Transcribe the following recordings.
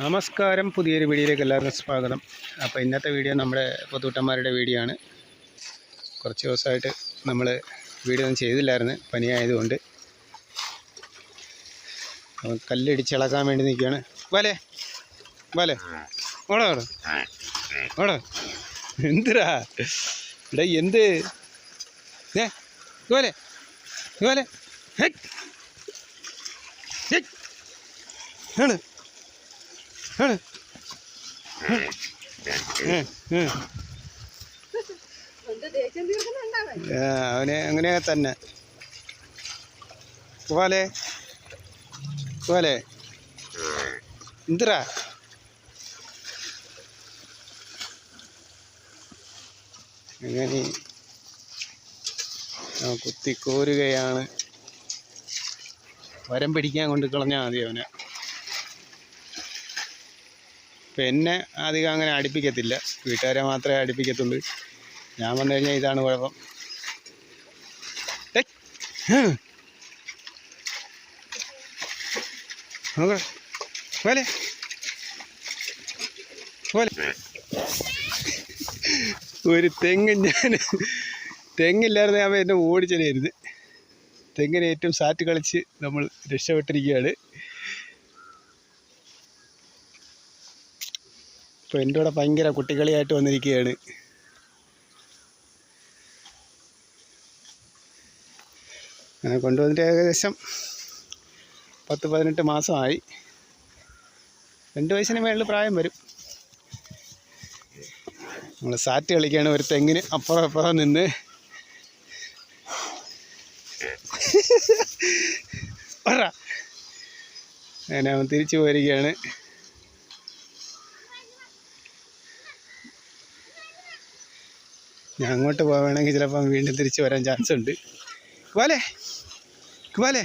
നമസ്കാരം. പുതിയൊരു വീഡിയോയിലേക്ക് എല്ലാവർക്കും സ്വാഗതം. അപ്പോൾ ഇന്നത്തെ വീഡിയോ നമ്മുടെ പൊതുട്ടന്മാരുടെ വീഡിയോ ആണ്. കുറച്ച് ദിവസമായിട്ട് നമ്മൾ വീഡിയോ ഒന്നും ചെയ്തില്ലായിരുന്നു. പനിയായതുകൊണ്ട്. കല്ലിടിച്ചിളക്കാൻ വേണ്ടി നിൽക്കുകയാണ്. വലേ. വലേ. ഓടോ ഓടോ. ഓടോ. എന്തിരാ ഇവിടെ എന്ത്? ഏ ഇതുപോലെ. ഇതുപോലെ. അവന് അങ്ങനെ തന്നെ. പോലെ പോലെ എന്തിരാ? അങ്ങനെ കുത്തിക്കോരുകയാണ് കുത്തി കോരുകയാണ്. വരം പിടിക്കാൻ കൊണ്ട് കളഞ്ഞാൽ മതി അവനെ. ഇപ്പം എന്നെ അധികം അങ്ങനെ അടുപ്പിക്കത്തില്ല. വീട്ടുകാരെ മാത്രമേ അടുപ്പിക്കത്തുള്ളൂ. ഞാൻ വന്നു കഴിഞ്ഞാൽ ഇതാണ് കുഴപ്പം. പോലെ. പോലെ. ഒരു തെങ്ങ് ഞാൻ തെങ്ങില്ലായിരുന്നു ഞാൻ എന്നെ ഓടിച്ചതായിരുന്നു തെങ്ങിന് ഏറ്റവും സാറ്റ് കളിച്ച് നമ്മൾ രക്ഷപ്പെട്ടിരിക്കുകയാണ്. ഇപ്പോൾ എന്റെ കൂടെ ഭയങ്കര കുട്ടികളിയായിട്ട് വന്നിരിക്കുകയാണ്. അങ്ങനെ കൊണ്ടുവന്നിട്ട് ഏകദേശം പത്ത് പതിനെട്ട് മാസമായി. രണ്ട് വയസ്സിന് മേളിൽ പ്രായം വരും. നമ്മൾ സാറ്റ് കളിക്കുകയാണ് ഒരു തെങ്ങിന് അപ്പുറം അപ്പുറം നിന്ന്. പറ. അങ്ങനെ അവൻ തിരിച്ചു പോയിരിക്കുകയാണ്. ഞാൻ അങ്ങോട്ട് പോവുകയാണെങ്കിൽ ചിലപ്പം വീണ്ടും തിരിച്ചു വരാൻ ചാൻസ് ഉണ്ട്. പോലെ പോലെ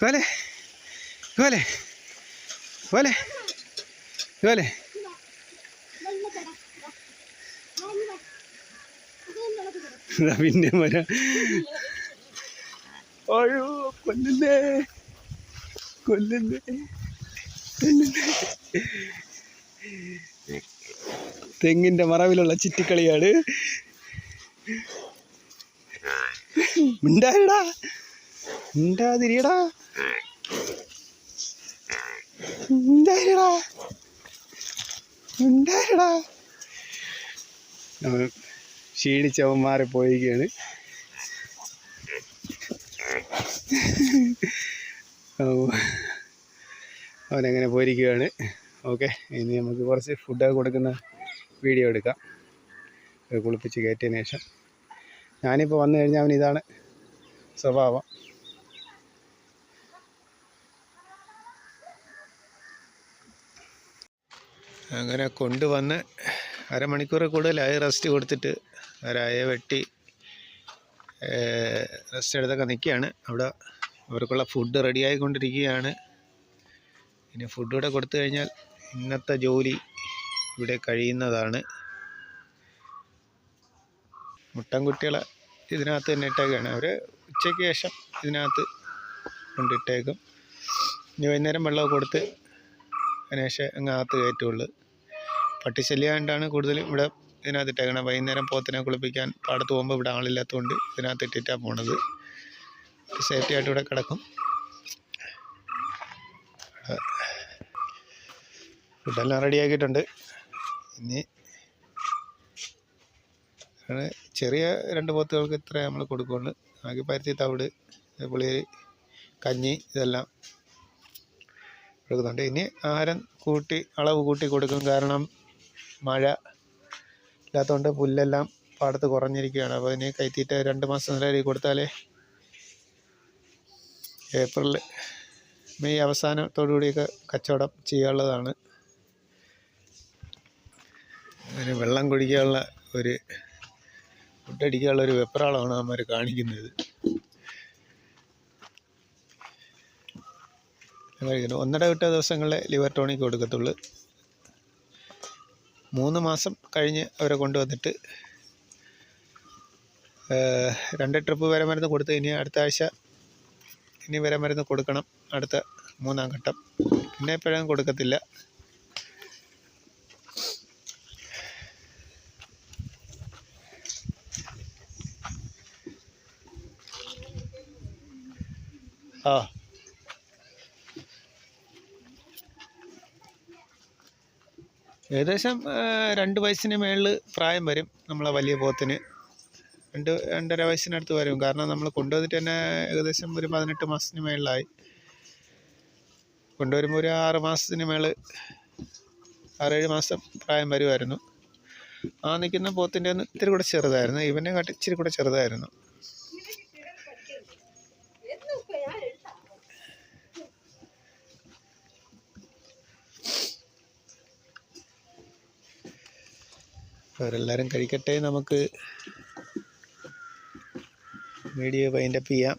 പോലെ പോലെ പോലെ ഇതാ പിന്നെ മര. അയ്യോ കൊല്ലുന്നേ കൊല്ലുന്നേ. തെങ്ങിന്റെ മറവിലുള്ള ചിറ്റിക്കളിയാണ്. മിണ്ടാടാ മിണ്ടാതിരിടാ മിണ്ടാതിരിടാ അവൻ ക്ഷീണിച്ചവൻ മാറിപ്പോയിരിക്കുകയാണ്. അവനങ്ങനെ പോയിരിക്കുകയാണ്. ഓക്കെ ഇനി നമുക്ക് കുറച്ച് ഫുഡൊക്കെ കൊടുക്കുന്ന വീഡിയോ എടുക്കാം. കുളിപ്പിച്ച് കയറ്റിയതിന് ശേഷം. ഞാനിപ്പോൾ വന്നു കഴിഞ്ഞാൽ അവൻ ഇതാണ് സ്വഭാവം. അങ്ങനെ കൊണ്ടുവന്ന് അരമണിക്കൂർ കൂടുതലായി റെസ്റ്റ് കൊടുത്തിട്ട് ഒരായ വെട്ടി റെസ്റ്റ് എടുത്തൊക്കെ നിൽക്കുകയാണ് അവിടെ അവർക്കുള്ള ഫുഡ് റെഡിയായിക്കൊണ്ടിരിക്കുകയാണ് ഇനി ഫുഡ് കൂടെ കൊടുത്തു കഴിഞ്ഞാൽ ഇന്നത്തെ ജോലി ഇവിടെ കഴിയുന്നതാണ്. മുട്ടൻകുട്ടികളെ ഇതിനകത്ത് തന്നെ ഇട്ടേക്കാണ്. അവർ ഉച്ചയ്ക്ക് ശേഷം ഇതിനകത്ത് കൊണ്ടിട്ടേക്കും. ഇനി വൈകുന്നേരം വെള്ളമൊക്കെ കൊടുത്ത് അതിനുശേഷം അങ്ങ് അകത്ത് കയറ്റുള്ളൂ. പട്ടിശല്യമായിട്ടാണ് കൂടുതലും ഇവിടെ ഇതിനകത്ത് ഇട്ടേക്കണം വൈകുന്നേരം പോത്തിനെ കുളിപ്പിക്കാൻ പാടത്ത് പോകുമ്പോൾ ഇവിടെ ആളില്ലാത്തതുകൊണ്ട് ഇതിനകത്ത് ഇട്ടിട്ടാണ് പോണത്. സേഫ്റ്റി ആയിട്ട് ഇവിടെ കിടക്കും. ഫുഡെല്ലാം റെഡിയാക്കിയിട്ടുണ്ട് ഇനി ചെറിയ രണ്ട് പോത്തുകൾക്ക് ഇത്ര നമ്മൾ കൊടുക്കുള്ളൂ. ആകെ പരുത്തി തവിട് പുളിയരി കഞ്ഞി ഇതെല്ലാം കൊടുക്കുന്നുണ്ട്. ഇനി ആഹാരം കൂട്ടി അളവ് കൂട്ടി കൊടുക്കും കാരണം മഴ ഇല്ലാത്തതുകൊണ്ട് പുല്ലെല്ലാം പാടത്ത് കുറഞ്ഞിരിക്കുകയാണ്. അപ്പോൾ ഇനി കൈത്തീറ്റ രണ്ട് മാസം നിലയിൽ കൊടുത്താലേ ഏപ്രിൽ മെയ് അവസാനത്തോടു കൂടിയൊക്കെ കച്ചവടം ചെയ്യാനുള്ളതാണ്. അതിന് വെള്ളം കുടിക്കാനുള്ള ഒരു ഫുഡ് അടിക്കാനുള്ള ഒരു വെപ്രാളമാണ് അവന്മാർ കാണിക്കുന്നത്. ഒന്നര വിട്ട ദിവസങ്ങളിലെ ലിവർ ടോണിക് കൊടുക്കത്തുള്ളൂ. മൂന്ന് മാസം കഴിഞ്ഞ് അവരെ കൊണ്ടുവന്നിട്ട് രണ്ട് ട്രിപ്പ് വരെ മരുന്ന് കൊടുത്ത് ഇനി അടുത്ത ആഴ്ച ഇനി വരെ മരുന്ന് കൊടുക്കണം. അടുത്ത മൂന്നാം ഘട്ടം. പിന്നെ എപ്പോഴും കൊടുക്കത്തില്ല. ആ. ഏകദേശം രണ്ട് വയസ്സിന് മേളിൽ പ്രായം വരും നമ്മളെ വലിയ പോത്തിന്. രണ്ട് രണ്ടര വയസ്സിനടുത്ത് വരും. കാരണം നമ്മൾ കൊണ്ടുവന്നിട്ട് തന്നെ ഏകദേശം ഒരു പതിനെട്ട് മാസത്തിന് മേളിലായി. കൊണ്ടുവരുമ്പോൾ ഒരു ആറ് മാസത്തിന് മേളിൽ ആറേഴ് മാസം പ്രായം വരുമായിരുന്നു ആ നിൽക്കുന്ന പോത്തിന്റെ ഒന്ന് ഇത്തിരി കൂടെ ചെറുതായിരുന്നു. ഇവനെ കാട്ടി ഇച്ചിരി കൂടെ ചെറുതായിരുന്നു. അവരെല്ലാവരും കഴിക്കട്ടെ നമുക്ക് വീഡിയോ വൈൻഡപ്പ് ചെയ്യാം.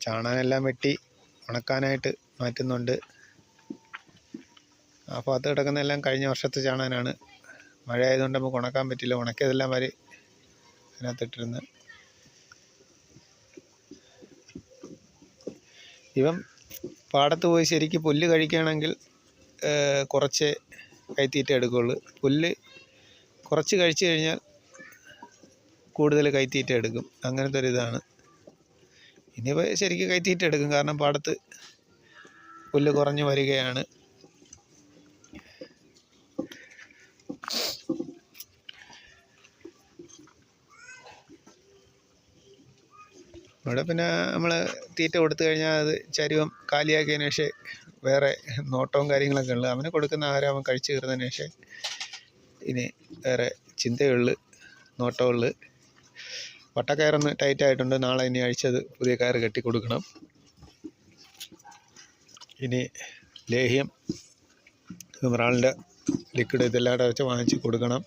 ചാണാനെല്ലാം വെട്ടി ഉണക്കാനായിട്ട് മാറ്റുന്നുണ്ട്. ആ ഭാഗത്ത് കിടക്കുന്നതെല്ലാം കഴിഞ്ഞ വർഷത്തെ ചാണാനാണ് മഴ ആയതുകൊണ്ട് നമുക്ക് ഉണക്കാൻ പറ്റില്ല. ഉണക്കിയതെല്ലാം വരെ അതിനകത്തിട്ടിരുന്ന്. ഇവൻ പാടത്ത് പോയി ശരിക്ക് പുല്ല് കഴിക്കുകയാണെങ്കിൽ കുറച്ച് കൈത്തീറ്റ എടുക്കുകയുള്ളൂ പുല്ല് കുറച്ച് കഴിച്ചു കഴിഞ്ഞാൽ കൂടുതൽ കൈത്തീറ്റ എടുക്കും. അങ്ങനത്തെ ഒരിതാണ് ഇനിയിപ്പോൾ ശരിക്കും കൈത്തീറ്റ എടുക്കും. കാരണം പാടത്ത് പുല്ല് കുറഞ്ഞു വരികയാണ്. ഇവിടെ പിന്നെ നമ്മൾ തീറ്റ കൊടുത്തു കഴിഞ്ഞാൽ അത് ചരുവം കാലിയാക്കിയതിന് ശേഷം വേറെ നോട്ടവും കാര്യങ്ങളൊക്കെ ഉള്ളു. അവന് കൊടുക്കുന്ന ആഹാരം അവൻ കഴിച്ചു തീർന്നതിന് ശേഷം ഇനി വേറെ ചിന്തയുള്ളു നോട്ടമുള്ളു വട്ടക്കയറൊന്ന് ടൈറ്റ് ആയിട്ടുണ്ട്. നാളെ ഇനി അഴിച്ചത് പുതിയ കയർ കെട്ടി കൊടുക്കണം ഇനി ലേഹ്യം മിറാളിന്റെ ലിക്വിഡ് ഇതെല്ലാം അടച്ച് വാങ്ങിച്ച് കൊടുക്കണം.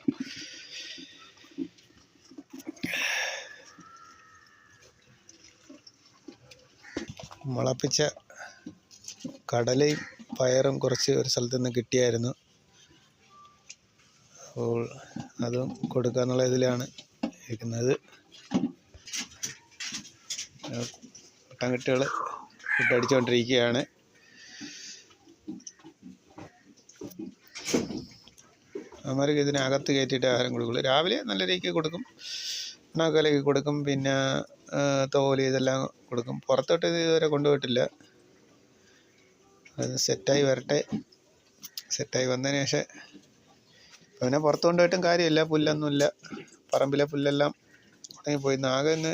മുളപ്പിച്ച കടലയും പയറും കുറച്ച് ഒരു സ്ഥലത്ത് നിന്ന് കിട്ടിയായിരുന്നു. അപ്പോൾ അതും കൊടുക്കാനുള്ള ഇതിലാണ് ഇരിക്കുന്നത്. പട്ടാൻകുട്ടികൾ കുട്ടടിച്ചുകൊണ്ടിരിക്കുകയാണ് അവന്മാർക്ക് ഇതിനകത്ത് കയറ്റിയിട്ട് ആഹാരം കൊടുക്കുള്ളൂ. രാവിലെ നല്ല രീതിക്ക് കൊടുക്കും. ഉണക്കലേക്ക് കൊടുക്കും. പിന്നെ തോൽ ഇതെല്ലാം കൊടുക്കും. പുറത്തോട്ട് ഇത് ഇതുവരെ കൊണ്ടുപോയിട്ടില്ല. അത് സെറ്റായി വരട്ടെ. സെറ്റായി വന്നതിന് ശേഷം അവനെ പുറത്തു കൊണ്ടുപോയിട്ടും കാര്യമില്ല പുല്ലൊന്നുമില്ല. പറമ്പിലെ പുല്ലെല്ലാം ഉണങ്ങിപ്പോയി പോയി. ആകെ ഇന്ന്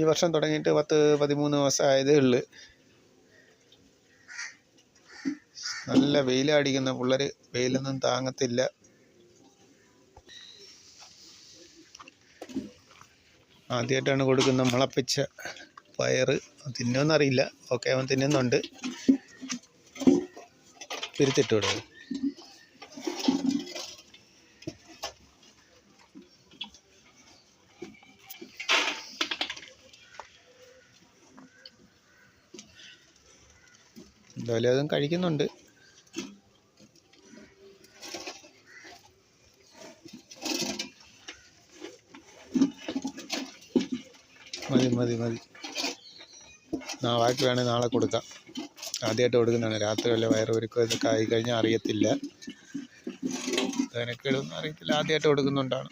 ഈ വർഷം തുടങ്ങിയിട്ട് പത്ത് പതിമൂന്ന് മാസം ആയതേ ഉള്ളു. നല്ല വെയിലടിക്കുന്ന പിള്ളേർ വെയിലൊന്നും താങ്ങത്തില്ല. ആദ്യമായിട്ടാണ് കൊടുക്കുന്ന മുളപ്പിച്ച പയറ്. തിന്നുമെന്നറിയില്ല ഓക്കെ അവൻ തിന്നുന്നുണ്ട്. പിരിത്തിട്ട് കൊടുക്കും. എന്തായാലും അതും കഴിക്കുന്നുണ്ട്. മതി മതി മതി. ബാക്കി വേണേൽ നാളെ കൊടുക്കാം. ആദ്യമായിട്ട് കൊടുക്കുന്നതാണ്. രാത്രി വല്ല വയറുപൊരുക്കോ ഇത് ആയി കഴിഞ്ഞാൽ അറിയത്തില്ല. ഇടുന്ന അറിയത്തില്ല. ആദ്യമായിട്ട് കൊടുക്കുന്നുണ്ടാണ്.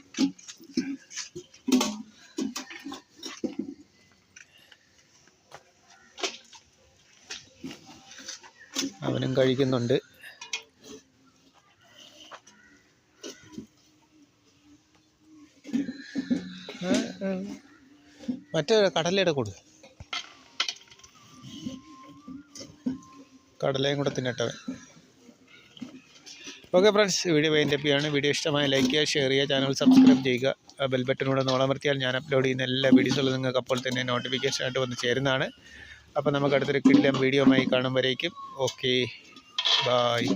അവനും കഴിക്കുന്നുണ്ട്. മറ്റേ കടലയുടെ കൊടു. കടലയും കൂടെ തിന്നട്ടവൻ. Okay friends video wind up ആണ് വീഡിയോ ഇഷ്ടമായ ലൈക്ക് ചെയ്യുക ഷെയർ ചെയ്യുക ചാനൽ സബ്സ്ക്രൈബ് ചെയ്യുക. ആ ബെൽ ബട്ടനൂടെ നോളമർത്തിയാൽ ഞാൻ അപ്ലോഡ് ചെയ്യുന്ന എല്ലാ വീഡിയോസുകളും നിങ്ങൾക്ക് അപ്പോൾ തന്നെ നോട്ടിഫിക്കേഷനായിട്ട് വന്ന് ചേരുന്നതാണ്. അപ്പോൾ നമുക്ക് അടുത്തൊരു കിടിലം വീഡിയോ ആയി കാണുമ്പോഴേക്കും ഓക്കെ ബായ്